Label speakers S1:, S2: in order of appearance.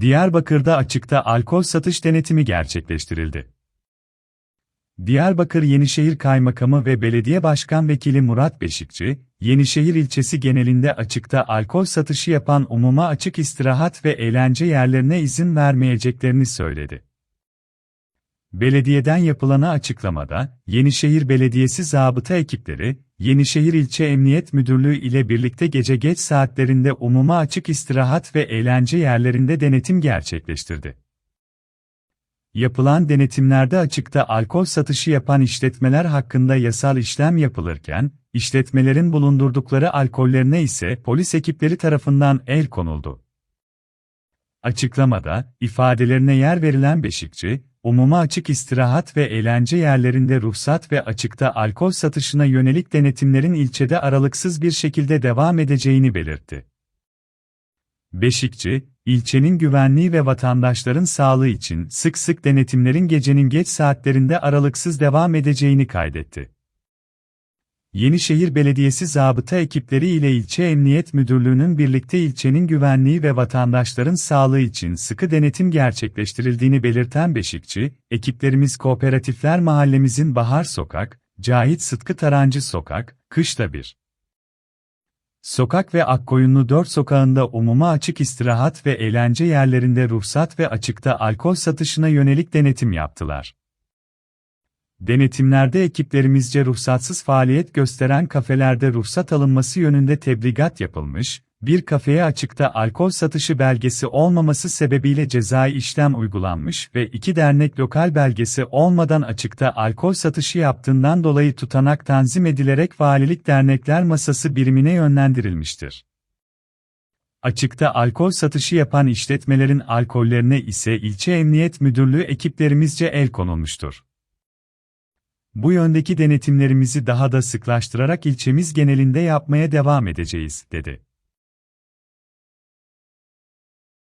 S1: Diyarbakır'da açıkta alkol satış denetimi gerçekleştirildi. Diyarbakır Yenişehir Kaymakamı ve Belediye Başkan Vekili Murat Beşikçi, Yenişehir ilçesi genelinde açıkta alkol satışı yapan umuma açık istirahat ve eğlence yerlerine izin vermeyeceklerini söyledi. Belediyeden yapılana açıklamada, Yenişehir Belediyesi zabıta ekipleri, Yenişehir İlçe Emniyet Müdürlüğü ile birlikte gece geç saatlerinde umuma açık istirahat ve eğlence yerlerinde denetim gerçekleştirdi. Yapılan denetimlerde açıkta alkol satışı yapan işletmeler hakkında yasal işlem yapılırken, işletmelerin bulundurdukları alkollerine ise polis ekipleri tarafından el konuldu. Açıklamada, ifadelerine yer verilen Beşikçi, umuma açık istirahat ve eğlence yerlerinde ruhsat ve açıkta alkol satışına yönelik denetimlerin ilçede aralıksız bir şekilde devam edeceğini belirtti. Beşikçi, ilçenin güvenliği ve vatandaşların sağlığı için sık sık denetimlerin gecenin geç saatlerinde aralıksız devam edeceğini kaydetti. Yenişehir Belediyesi zabıta ekipleri ile ilçe emniyet müdürlüğünün birlikte ilçenin güvenliği ve vatandaşların sağlığı için sıkı denetim gerçekleştirildiğini belirten Beşikçi, ekiplerimiz kooperatifler mahallemizin Bahar Sokak, Cahit Sıtkı Tarancı Sokak, Kışla 1. Sokak ve Akkoyunlu 4 sokağında umuma açık istirahat ve eğlence yerlerinde ruhsat ve açıkta alkol satışına yönelik denetim yaptılar. Denetimlerde ekiplerimizce ruhsatsız faaliyet gösteren kafelerde ruhsat alınması yönünde tebligat yapılmış, bir kafeye açıkta alkol satışı belgesi olmaması sebebiyle cezai işlem uygulanmış ve iki dernek lokal belgesi olmadan açıkta alkol satışı yaptığından dolayı tutanak tanzim edilerek valilik dernekler masası birimine yönlendirilmiştir. Açıkta alkol satışı yapan işletmelerin alkollerine ise ilçe emniyet müdürlüğü ekiplerimizce el konulmuştur. Bu yöndeki denetimlerimizi daha da sıklaştırarak ilçemiz genelinde yapmaya devam edeceğiz, dedi.